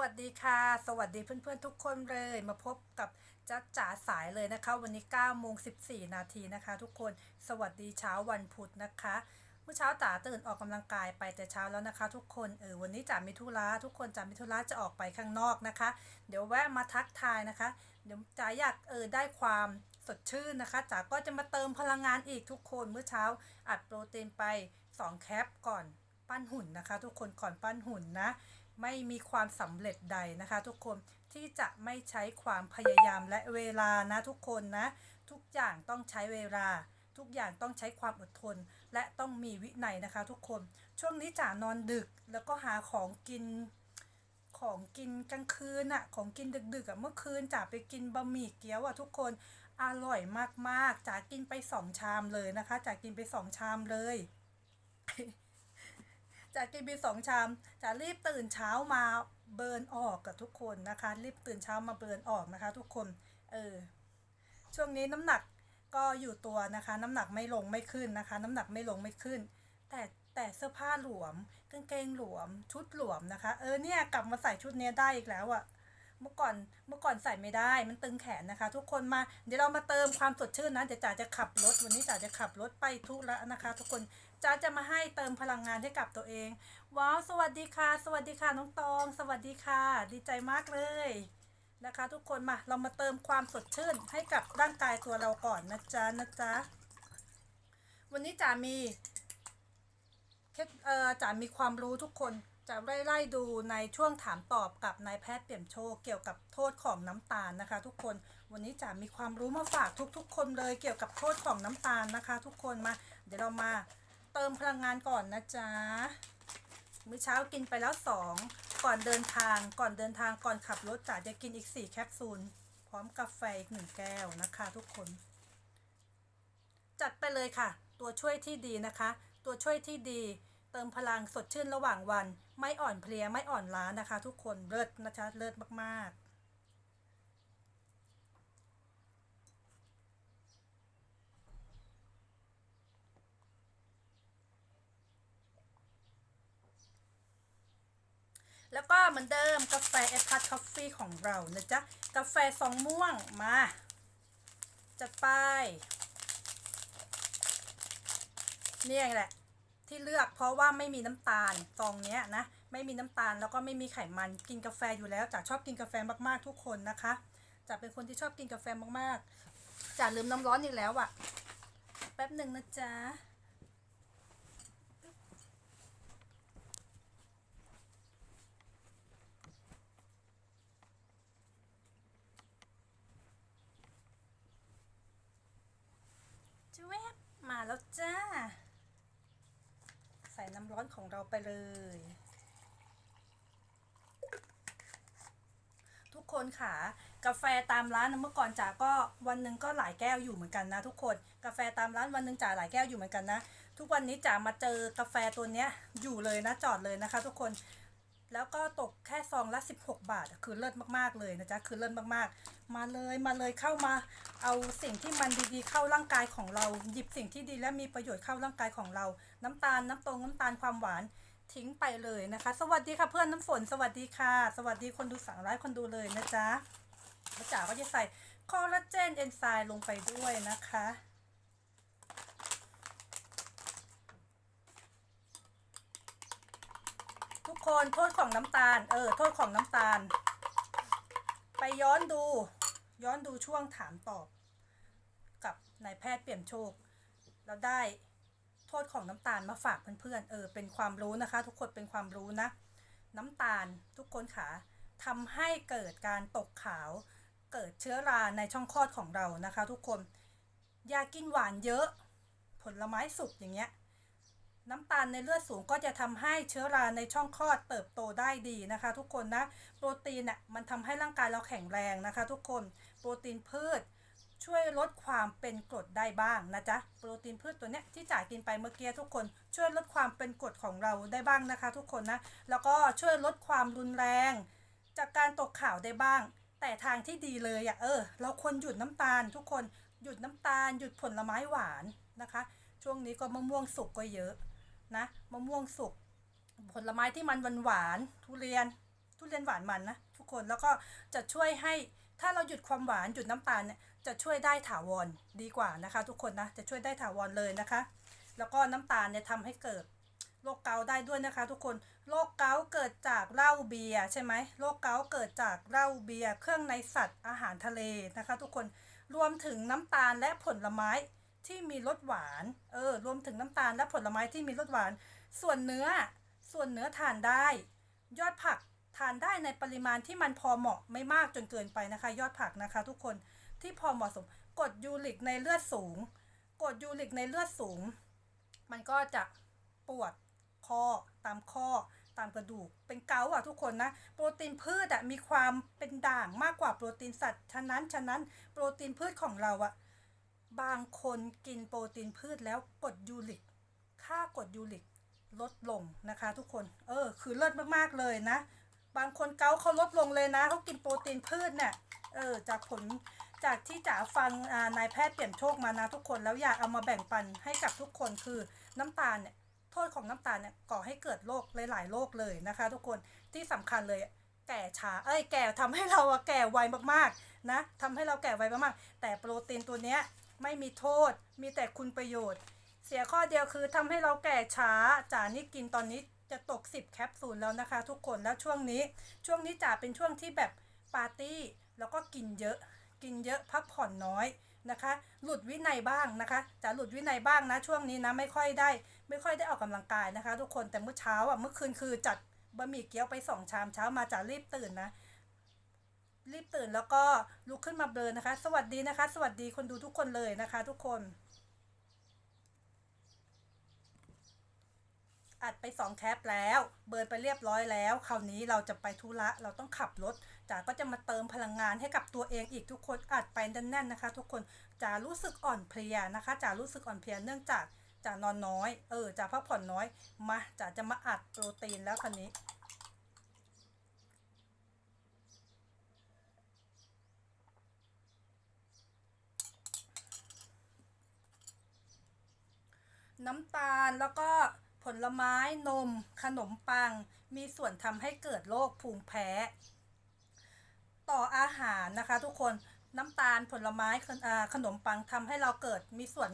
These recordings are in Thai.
วัสดีค่ะ สวัสดีเพื่อนๆทุกคนเลยมาพบกับจ๊ะจ๋าสายเลยนะคะ วันนี้9โมง14 นาทีนะคะ ทุกคนสวัสดีเช้าวันพุธนะคะเมื่อเช้าจ๋าตื่นออกกำลังกายไปแต่เช้าแล้วนะคะ ทุกคนเออวันนี้จ๋ามีธุระทุกคนจ๋ามีธุระจะออกไปข้างนอกนะคะ เดี๋ยวแวะมาทักทายนะคะ เดี๋ยวจ๋าอยากเออได้ความสดชื่นนะคะจ๋าก็จะมาเติมพลังงานอีกทุกคนเมื่อเช้าอัดโปรตีนไป 2 แคปก่อนปั้นหุ่นนะคะ ทุกคนก่อนปั้นหุ่นนะ ไม่มีความสำเร็จใดนะคะ ทุกคนที่จะไม่ใช้ความพยายามและเวลานะทุกคนนะ ทุกอย่างต้องใช้เวลา ทุกอย่างต้องใช้ความอดทน และต้องมีวินัยนะคะ ทุกคนช่วงนี้จ๋านอนดึกแล้วก็หาของกินของกินกลางคืนอะของกินดึกๆอะเมื่อคืนจ๋าไปกินบะหมี่เกี๊ยวอะทุกคนอร่อยมากๆจ๋ากินไปสองชามเลยนะคะจ๋ากินไปสองชามเลย จากกินไปสองชามจะรีบตื่นเช้ามาเบิร์นออกกับทุกคนนะคะ รีบตื่นเช้ามาเบิร์นออกนะคะ ทุกคน เออ ช่วงนี้น้ำหนักก็อยู่ตัวนะคะ น้ำหนักไม่ลงไม่ขึ้นนะคะ น้ำหนักไม่ลงไม่ขึ้น แต่แต่เสื้อผ้าหลวมกางเกงหลวม ชุดหลวมนะคะ เออเนี่ยกลับมาใส่ชุดเนี้ยได้อีกแล้วอะเมื่อก่อนเมื่อก่อนใส่ไม่ได้มันตึงแขนนะคะ ทุกคนมาเดี๋ยวเรามาเติมความสดชื่นนะเดี๋ยวจ๋าจะขับรถวันนี้จ๋าจะขับรถไปทุระนะคะ ทุกคน จ้าจะมาให้เติมพลังงานให้กับตัวเอง ว้าว สวัสดีค่ะ สวัสดีค่ะน้องตอง สวัสดีค่ะ ดีใจมากเลยนะคะ ทุกคนมาเรามาเติมความสดชื่นให้กับร่างกายตัวเราก่อนนะจ๊ะนะจ๊ะวันนี้จ๋ามีเคเอ่อจ๋ามีความรู้ทุกคนจะไล่ไล่ดูในช่วงถามตอบกับนายแพทย์เปี่ยมโชเกี่ยวกับโทษของน้ำตาลนะคะ ทุกคนวันนี้จ๋ามีความรู้มาฝากทุกๆ คนเลยเกี่ยวกับโทษของน้ำตาลนะคะ ทุกคนมา เดี๋ยวเรามา เติมพลังงานก่อนนะจ๊ะมื้อเช้ากินไปแล้วสองก่อนเดินทางก่อนเดินทางก่อนขับรถจ๋าจะกินอีกสี่แคปซูล พร้อมกาแฟอีกหนึ่งแก้วนะคะทุกคน จัดไปเลยค่ะ ตัวช่วยที่ดีนะคะ ตัวช่วยที่ดี เติมพลังสดชื่นระหว่างวัน ไม่อ่อนเพลียไม่อ่อนล้านะคะ ทุกคนเลิศนะคะเลิศมากๆ แล้วก็เหมือนเดิมกาแฟเอพัทคอฟฟี่ของเรานะจ๊ะ กาแฟซองม่วงมา จัดไปเนี่ยแหละ ที่เลือกเพราะว่าไม่มีน้ำตาลซองเนี้ยนะ ไม่มีน้ำตาลแล้วก็ไม่มีไขมันกินกาแฟอยู่แล้วจ๋าชอบกินกาแฟมากๆทุกคนนะคะจ๋าเป็นคนที่ชอบกินกาแฟมากๆจ๋าลืมน้ำร้อนอีกแล้วอะแป๊บหนึ่งนะจ๊ะแวบมา แล้วจ้า ใส่น้ำร้อนของเราไปเลย ทุกคนค่ะ กาแฟตามร้านนะเมื่อก่อนจ๋าก็วันหนึ่งก็หลายแก้วอยู่เหมือนกันนะทุกคน กาแฟตามร้านวันหนึ่งจ๋าหลายแก้วอยู่เหมือนกันนะ ทุกวันนี้จ๋ามาเจอกาแฟตัวเนี้ยอยู่เลยนะจอดเลยนะคะ ทุกคน แล้วก็ตกแค่ซองละ 16 บาท คือเลิศมากๆเลยนะจ๊ะ คือเลิศมากๆ มาเลยมาเลยเข้ามา เอาสิ่งที่มันดีๆเข้าร่างกายของเรา หยิบสิ่งที่ดีและมีประโยชน์เข้าร่างกายของเรา น้ำตาลน้ำตรงน้ำตาลความหวานทิ้งไปเลยนะคะ สวัสดีค่ะเพื่อนน้ำฝน สวัสดีค่ะ สวัสดีคนดูสั่งไลฟ์คนดูเลยนะจ๊ะแล้วจ๋าก็จะใส่คอลลาเจนเอนไซม์ลงไปด้วยนะคะ ทุก คนโทษของน้ำตาล เออ โทษของน้ำตาล ไปย้อนดู ย้อนดูช่วงถามตอบ กับนายแพทย์เปี่ยมโชค เราได้โทษของน้ำตาลมาฝากเพื่อนๆ เออ เป็นความรู้นะคะ ทุกคนเป็นความรู้นะ น้ำตาลทุกคนขาทำให้เกิดการตกขาว เกิดเชื้อราในช่องคลอดของเรานะคะ ทุกคน อย่ากินหวานเยอะ ผลไม้สุกอย่างเงี้ย น้ำตาลในเลือดสูงก็จะทำให้เชื้อราในช่องคลอดเติบโตได้ดีนะคะ ทุกคนนะ โปรตีนอะมันทำให้ร่างกายเราแข็งแรงนะคะ ทุกคน โปรตีนพืช ช่วยลดความเป็นกรดได้บ้างนะจ๊ะ โปรตีนพืชตัวเนี้ยที่จ่ายกินไปเมื่อกี้ทุกคน ช่วยลดความเป็นกรดของเราได้บ้างนะคะ ทุกคนนะ แล้วก็ช่วยลดความรุนแรง จากการตกข่าวได้บ้าง แต่ทางที่ดีเลยอะเออ เราควรหยุดน้ำตาล ทุกคน หยุดน้ำตาล หยุดผลไม้หวานนะคะ ช่วงนี้ก็มะม่วงสุกก็เยอะ นะมะม่วงสุก ผลไม้ที่มันหวานหวานทุเรียน ทุเรียนหวานมันนะทุกคนแล้วก็จะช่วยให้ถ้าเราหยุดความหวานหยุดน้ำตาลเนี่ยจะช่วยได้ถาวรดีกว่านะคะ ทุกคนนะจะช่วยได้ถาวรเลยนะคะ แล้วก็น้ำตาลเนี่ยทำให้เกิดโรคเกาต์ได้ด้วยนะคะ ทุกคนโรคเกาต์เกิดจากเหล้าเบียร์ใช่ไหมโรคเกาต์เกิดจากเหล้าเบียร์เครื่องในสัตว์อาหารทะเลนะคะ ทุกคนรวมถึงน้ำตาลและผลไม้ ที่มีรสหวาน เออ รวมถึงน้ำตาลและผลไม้ที่มีรสหวาน ส่วนเนื้อ ส่วนเนื้อทานได้ ยอดผักทานได้ในปริมาณที่มันพอเหมาะไม่มากจนเกินไปนะคะ ยอดผักนะคะ ทุกคนที่พอเหมาะสมกรดยูริกในเลือดสูงกรดยูริกในเลือดสูง มันก็จะปวดข้อตามข้อตามกระดูก เป็นเกาอะทุกคนนะ โปรตีนพืชอะมีความเป็นด่างมากกว่าโปรตีนสัตว์ ฉะนั้นฉะนั้นโปรตีนพืชของเราอะ บางคนกินโปรตีนพืชแล้วกดยูริก ค่ากดยูริกลดลงนะคะ ทุกคน เออ คือเลิศมากๆเลยนะ บางคนเกาเขาลดลงเลยนะเขากินโปรตีนพืชเนี่ยเออจากผลจากที่จ๋าฟังนายแพทย์เปลี่ยนโชคมานะทุกคนแล้วอยากเอามาแบ่งปันให้กับทุกคนคือน้ำตาลเนี่ยโทษของน้ำตาลเนี่ยก่อให้เกิดโรคหลายๆโรคเลยนะคะ ทุกคนที่สำคัญเลยแก่ช้าเอ้ยแก่ทำให้เราอะแก่ไวมากๆนะทำให้เราแก่ไวมากๆแต่โปรตีนตัวเนี้ย ไม่มีโทษ มีแต่คุณประโยชน์ เสียข้อเดียวคือทำให้เราแก่ช้าจ๋านี่กินตอนนี้จะตก 10 แคปซูลแล้วนะคะ ทุกคนแล้วช่วงนี้ช่วงนี้จ๋าเป็นช่วงที่แบบปาร์ตี้ แล้วก็กินเยอะ กินเยอะพักผ่อนน้อยนะคะ หลุดวินัยบ้างนะคะจ๋าหลุดวินัยบ้างนะช่วงนี้นะไม่ค่อยได้ ไม่ค่อยได้ออกกำลังกายนะคะ ทุกคนแต่เมื่อเช้าอะเมื่อคืนคือจัดบะหมี่เกี๊ยวไปสองชามเช้ามาจ๋ารีบตื่นนะ รีบตื่นแล้วก็ลุกขึ้นมาเบลอนะคะ สวัสดีนะคะ สวัสดีคนดูทุกคนเลยนะคะ ทุกคน อัดไปสองแคปแล้ว เบิร์นไปเรียบร้อยแล้ว คราวนี้เราจะไปธุระเราต้องขับรถจ๋าก็จะมาเติมพลังงานให้กับตัวเองอีกทุกคนอัดไปแน่นๆนะคะ ทุกคนจ๋ารู้สึกอ่อนเพลียนะคะจ๋ารู้สึกอ่อนเพลียเนื่องจากจ๋านอนน้อย เออจ๋าพักผ่อนน้อยมาจ๋าจะมาอัดโปรตีนแล้วคันนี้ น้ำตาลแล้วก็ผลไม้นม ขนมปัง มีส่วนทำให้เกิดโรคภูมิแพ้ ต่ออาหารนะคะ ทุกคนน้ำตาลผลไม้ขนมปังทำให้เราเกิดมีส่วน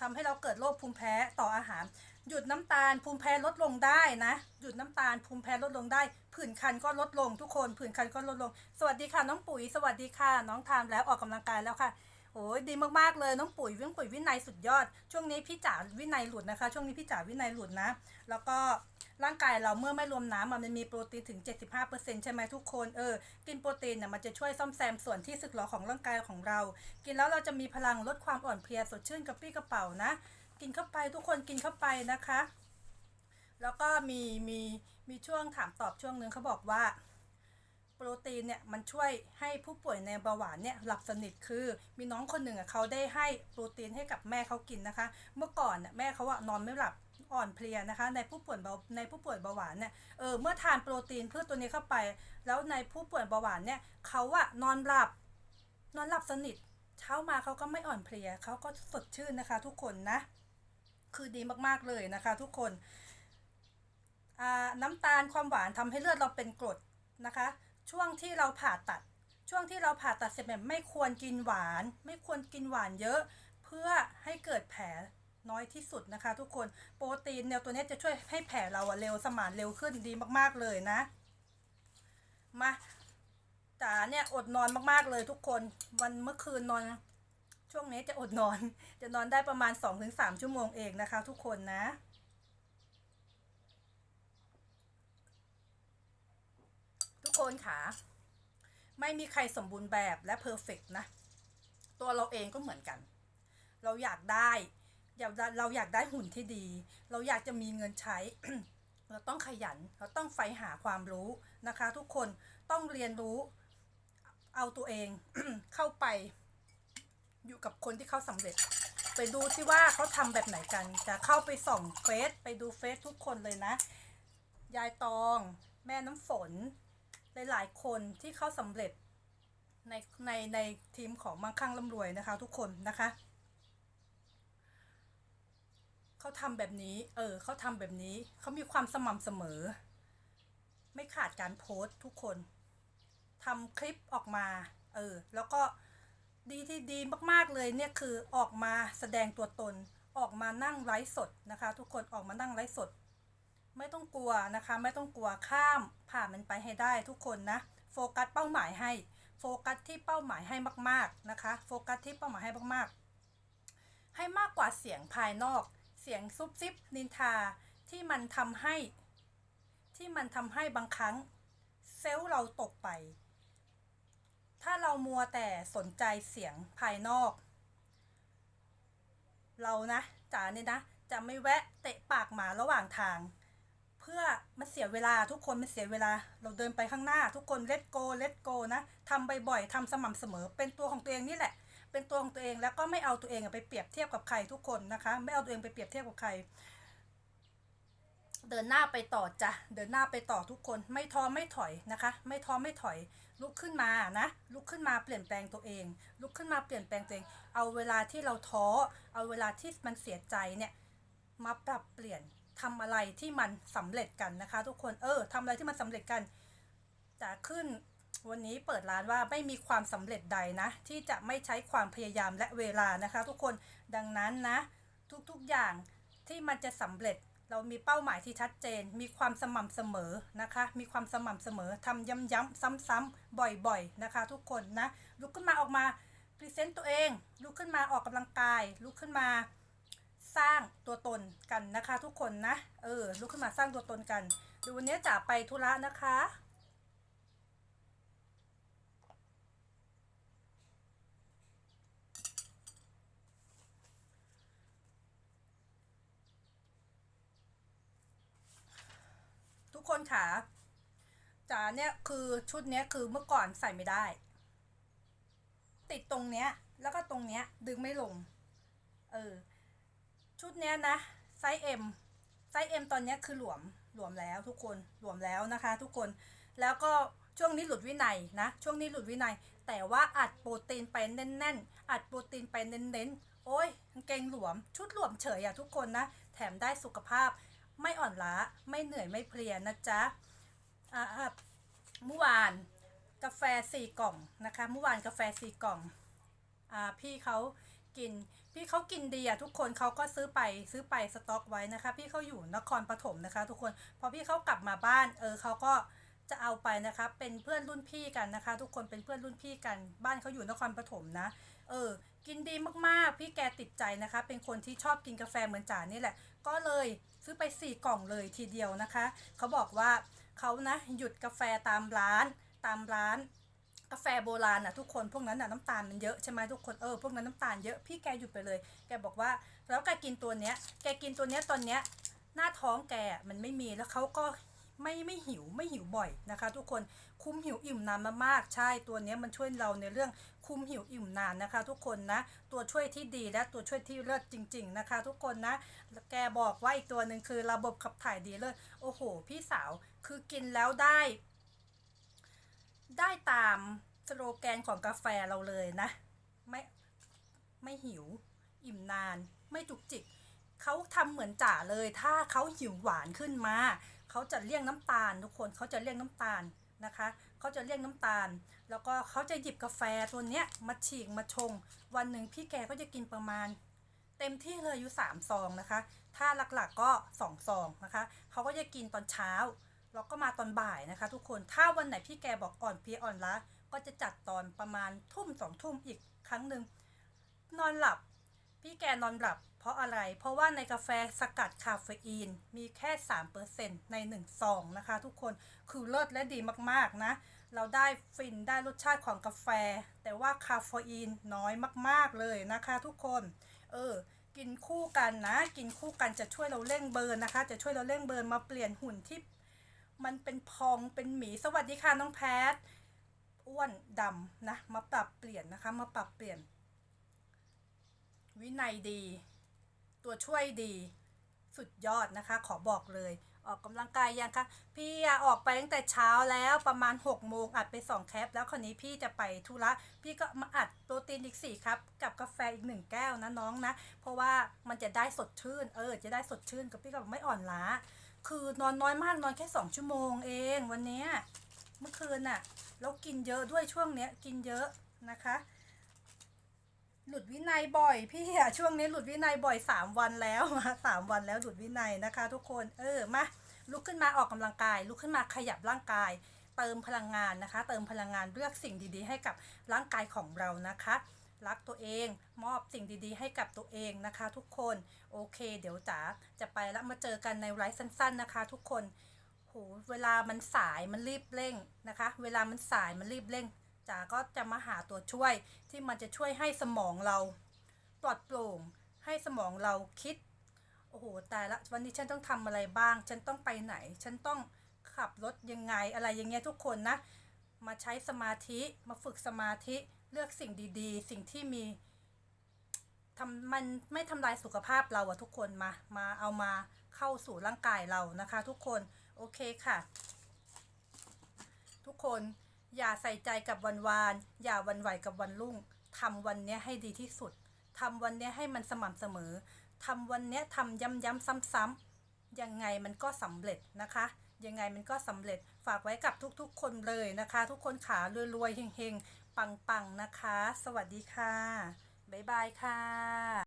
ทำให้เราเกิดโรคภูมิแพ้ต่ออาหาร หยุดน้ำตาลภูมิแพ้ลดลงได้นะ หยุดน้ำตาลภูมิแพ้ลดลงได้ผื่นคันก็ลดลงทุกคนผื่นคันก็ลดลง สวัสดีค่ะน้องปุ๋ยสวัสดีค่ะ น้องทามแล้วออกกำลังกายแล้วค่ะ โอ้ยดีมากๆเลยน้องปุ๋ยวิ่งปุ๋ยวินัยสุดยอด ช่วงนี้พี่จ๋าวินัยหลุดนะคะ ช่วงนี้พี่จ๋าวินัยหลุดนะ แล้วก็ร่างกายเราเมื่อไม่รวมน้ำมันมีโปรตีนถึง 75%ใช่ไหมทุกคนเออกินโปรตีนเนี่ยมันจะช่วยซ่อมแซมส่วนที่สึกหรอของร่างกายของเรา กินแล้วเราจะมีพลังลดความอ่อนเพลียสดชื่นกระปรี้กระเป๋านะ กินเข้าไปทุกคนกินเข้าไปนะคะ แล้วก็มีมีมีช่วงถามตอบช่วงหนึ่งเขาบอกว่า โปรตีนเนี่ยมันช่วยให้ผู้ป่วยในเบาหวานเนี่ยหลับสนิทคือมีน้องคนหนึ่งอะเขาได้ให้โปรตีนให้กับแม่เขากินนะคะ เมื่อก่อนน่ะแม่เขาอะนอนไม่หลับอ่อนเพลียนะคะ ในผู้ป่วยเบาในผู้ป่วยเบาหวานเนี่ยเออเมื่อทานโปรตีนพืชตัวนี้เข้าไป แล้วในผู้ป่วยเบาหวานเนี่ยเขาอะนอนหลับ นอนหลับสนิทเช้ามาเขาก็ไม่อ่อนเพลียเขาก็สดชื่นนะคะ ทุกคนนะ คือดีมากๆเลยนะคะ ทุกคนน้ำตาลความหวานทำให้เลือดเราเป็นกรดนะคะ ช่วงที่เราผ่าตัด ช่วงที่เราผ่าตัดเสร็จเนี่ยไม่ควรกินหวาน ไม่ควรกินหวานเยอะ เพื่อให้เกิดแผลน้อยที่สุดนะคะ ทุกคนโปรตีนเนี่ยตัวนี้จะช่วยให้แผลเราอะเร็วสมานเร็วขึ้นดีมากๆเลยนะ มาจ๋าเนี่ยอดนอนมากๆเลยทุกคนวันเมื่อคืนนอน ช่วงนี้จะอดนอน จะนอนได้ประมาณ 2-3 ชั่วโมงเองนะคะ ทุกคนนะ ทุก คนค่ะ ไม่มีใครสมบูรณ์แบบและเพอร์เฟกนะ ตัวเราเองก็เหมือนกัน เราอยากได้อยากได้เราอยากได้หุ่นที่ดี เราอยากจะมีเงินใช้ เราต้องขยัน เราต้องใฝ่หาความรู้นะคะ ทุกคนต้องเรียนรู้ เอาตัวเองเข้าไป อยู่กับคนที่เขาสำเร็จ ไปดูที่ว่าเขาทำแบบไหนกัน จะเข้าไปส่องเฟซไปดูเฟซทุกคนเลยนะ ยายตอง แม่น้ำฝน หลายๆ คนที่เขาสำเร็จในในในทีมของมังคั่งร่ำรวยนะคะทุกคนนะคะ เขาทำแบบนี้ เออเขาทำแบบนี้เขามีความสม่ำเสมอ ไม่ขาดการโพสต์ทุกคนทำคลิปออกมา เออ แล้วก็ดีที่ดีมากๆเลยเนี่ยคือออกมาแสดงตัวตนออกมานั่งไลฟ์สดนะคะ ทุกคนออกมานั่งไลฟ์สด ไม่ต้องกลัวนะคะ ไม่ต้องกลัวข้ามผ่านมันไปให้ได้ทุกคนนะ โฟกัสเป้าหมายให้ โฟกัสที่เป้าหมายให้มาก ๆนะคะ โฟกัสที่เป้าหมายให้มากๆ ให้มากกว่าเสียงภายนอก เสียงซุบซิบนินทาที่มันทำให้ ที่มันทำให้บางครั้งเซลล์เราตกไป ถ้าเรามัวแต่สนใจเสียงภายนอก เรานะจ๋าเนี่ยนะ จะไม่แวะเตะปากหมาระหว่างทาง พื่อมันเสียเวลาทุกคนมันเสียเวลา เราเดินไปข้างหน้า ทุกคนเล t โกเล t โกนะทำบ่อยๆทำสม่ำเสมอ เป็นตัวของตัวเองนี่แหละ เป็นตัวของตัวเองแล้วก็ไม่เอาตัวเองไปเปรียบเทียบกับใครทุกคนนะคะ ไม่เอาตัวเองไปเปรียบเทียบกับใคร เดินหน้าไปต่อจ้ะเดินหน้าไปต่อทุกคนไม่ท้อไม่ถอยนะคะ ไม่ท้อไม่ถอย ลุกขึ้นมานะ ลุกขึ้นมาเปลี่ยนแปลงตัวเอง ลุกขึ้นมาเปลี่ยนแปลงตัวเอง เอาเวลาที่เราท้อเอาเวลาที่มันเสียใจเนี่ยมาปรับเปลี่ยน ทำอะไรที่มันสำเร็จกันนะคะ ทุกคนเออทำอะไรที่มันสำเร็จกันจะขึ้นวันนี้เปิดร้านว่าไม่มีความสำเร็จใดนะ ที่จะไม่ใช้ความพยายามและเวลานะคะ ทุกคนดังนั้นนะ ทุกๆอย่างที่มันจะสำเร็จเรามีเป้าหมายที่ชัดเจน มีความสม่ำเสมอนะคะ มีความสม่ำเสมอทำย้ำๆซ้ำๆบ่อยๆนะคะ ทุกคนนะลุกขึ้นมาออกมาพรีเซนต์ตัวเองลุกขึ้นมาออกกำลังกายลุกขึ้นมา สร้างตัวตนกันนะคะทุกคนนะ เออลุกขึ้นมาสร้างตัวตนกันเดูวันนี้จ๋าไปธุระนะคะทุกคนค่ะจ๋าเนี่ยคือชุดเนี้ยคือเมื่อก่อนใส่ไม่ได้ ติดตรงเนี้ย แล้วก็ตรงเนี้ยดึงไม่ลง เออ ชุดเนี้ยนะไซส์ M ไซส์ M ตอนเนี้ยคือหลวมหลวมแล้วทุกคนหลวมแล้วนะคะ ทุกคนแล้วก็ช่วงนี้หลุดวินัยนะ ช่วงนี้หลุดวินัย แต่ว่าอัดโปรตีนไปแน่นๆ อัดโปรตีนไปเน้นๆ โอ้ยกางเกงหลวม ชุดหลวมเฉยอะทุกคนนะ แถมได้สุขภาพ ไม่อ่อนล้า ไม่เหนื่อยไม่เพลียนะจ๊ะอ่าเมื่อวานกาแฟสี่กล่องนะคะ เมื่อวานกาแฟสี่กล่องอ่าพี่เขากิน พี่เขากินดีอะทุกคนเขาก็ซื้อไปซื้อไปสต็อกไว้นะคะ พี่เขาอยู่นครปฐมนะคะ ทุกคนพอพี่เขากลับมาบ้าน เออเขาก็จะเอาไปนะคะ เป็นเพื่อนรุ่นพี่กันนะคะ ทุกคนเป็นเพื่อนรุ่นพี่กัน บ้านเขาอยู่นครปฐมนะ เออ กินดีมากๆ พี่แกติดใจนะคะ เป็นคนที่ชอบกินกาแฟเหมือนจ๋านี่แหละ ก็เลยซื้อไปสี่กล่องเลยทีเดียวนะคะ เขาบอกว่าเขานะหยุดกาแฟตามร้านตามร้าน กาแฟโบราณอะทุกคนพวกนั้นอะน้ำตาลมันเยอะใช่ไหมทุกคนเออพวกนั้นน้ำตาลเยอะพี่แกหยุดไปเลย แกบอกว่าแล้วแกกินตัวเนี้ย แกกินตัวเนี้ยตอนเนี้ยหน้าท้องแกมันไม่มีแล้วเขาก็ไม่ไม่หิวไม่หิวบ่อยนะคะ ทุกคนคุมหิวอิ่มนานมากๆใช่ตัวเนี้ยมันช่วยเราในเรื่องคุมหิวอิ่มนานนะคะ ทุกคนนะตัวช่วยที่ดีและตัวช่วยที่เลิศจริง ๆนะคะ ทุกคนนะแกบอกว่าอีกตัวหนึ่งคือระบบขับถ่ายดีเลยโอ้โห พี่สาวคือกินแล้วได้ ได้ตามสโลแกนของกาแฟเราเลยนะ ไม่ไม่หิว อิ่มนาน ไม่จุกจิกเขาทำเหมือนจ่าเลย ถ้าเขาหิวหวานขึ้นมาเขาจะเลี่ยงน้ำตาลทุกคนเขาจะเลี่ยงน้ำตาลนะคะเขาจะเลี่ยงน้ำตาล แล้วก็เขาจะหยิบกาแฟตัวเนี้ยมาฉีกมาชง วันหนึ่งพี่แกก็จะกินประมาณ เต็มที่เลยอยู่สามซองนะคะ ถ้าหลักๆก็สองซองนะคะเขาก็จะกินตอนเช้า แล้วก็มาตอนบ่ายนะคะ ทุกคนถ้าวันไหนพี่แกบอกอ่อนเพลียอ่อนล้าก็จะจัดตอนประมาณทุ่มสองทุ่มอีกครั้งหนึ่งนอนหลับ พี่แกนอนหลับ เพราะอะไร เพราะว่าในกาแฟสกัดคาเฟอีน มีแค่3%ใน1ซองนะคะ ทุกคนคือเลิศและดีมากๆนะ เราได้ฟินได้รสชาติของกาแฟ แต่ว่าคาเฟอีนน้อยมากๆเลยนะคะ ทุกคนเออกินคู่กันนะ กินคู่กันจะช่วยเราเร่งเบิร์นนะคะ จะช่วยเราเร่งเบิร์นมาเปลี่ยนหุ่นที่ มันเป็นพองเป็นหมีสวัสดีค่ะน้องแพทอ้วนดำนะมาปรับเปลี่ยนนะคะมาปรับเปลี่ยน วินัยดี ตัวช่วยดี สุดยอดนะคะ ขอบอกเลย ออกกำลังกายยังคะพี่ออกไปตั้งแต่เช้าแล้วประมาณ6กโมงอัดไป 2 แคป แล้วคราวนี้พี่จะไปธุระพี่ก็มาอัดโปรตีนอีก4ครับ กับกาแฟอีก 1 แก้วนะน้องนะ เพราะว่ามันจะได้สดชื่น เออ จะได้สดชื่นกับพี่ก็ไม่อ่อนล้า คือนอนน้อยมากนอนแค่สองชั่วโมงเองวันนี้เมื่อคืนน่ะแล้วกินเยอะด้วยช่วงเนี้ยกินเยอะนะคะ หลุดวินัยบ่อยพี่อะช่วงนี้หลุดวินัยบ่อยสามวันแล้วมาสามวันแล้วหลุดวินัยนะคะ ทุกคนเออมาลุกขึ้นมาออกกำลังกาย ลุกขึ้นมาขยับร่างกาย เติมพลังงานนะคะ เติมพลังงานเลือกสิ่งดีๆ ให้กับร่างกายของเรานะคะ รักตัวเอง มอบสิ่งดีๆ ให้กับตัวเองนะคะ ทุกคนโอเค เดี๋ยวจ๋าจะไปแล้วมาเจอกันในไลฟ์สั้น ๆ นะคะ ทุกคนโหเวลามันสายมันรีบเร่งนะคะ เวลามันสายมันรีบเร่งจ๋าก็จะมาหาตัวช่วยที่มันจะช่วยให้สมองเราปลอดโปร่ง ให้สมองเราคิดโอ้โหตายละวันนี้ฉันต้องทำอะไรบ้าง ฉันต้องไปไหน ฉันต้องขับรถยังไงอะไรอย่างเงี้ยทุกคนนะ มาใช้สมาธิมาฝึกสมาธิ เลือกสิ่งดีๆ สิ่งที่มีทำมันไม่ทำลายสุขภาพเราอะทุกคนมามาเอามาเข้าสู่ร่างกายเรานะคะ ทุกคนโอเคค่ะ ทุกคนอย่าใส่ใจกับวันวาน อย่าวันไหวกับวันรุ่งทำวันนี้ให้ดีที่สุดทำวันนี้ให้มันสม่ำเสมอทำวันนี้ยทำย้ำๆซ้ำๆยังไงมันก็สำเร็จนะคะ ยังไงมันก็สำเร็จฝากไว้กับทุกๆ คนเลยนะคะ ทุกคนขารวยๆเฮงๆ ปังๆนะคะ สวัสดีค่ะ บ๊ายบายค่ะ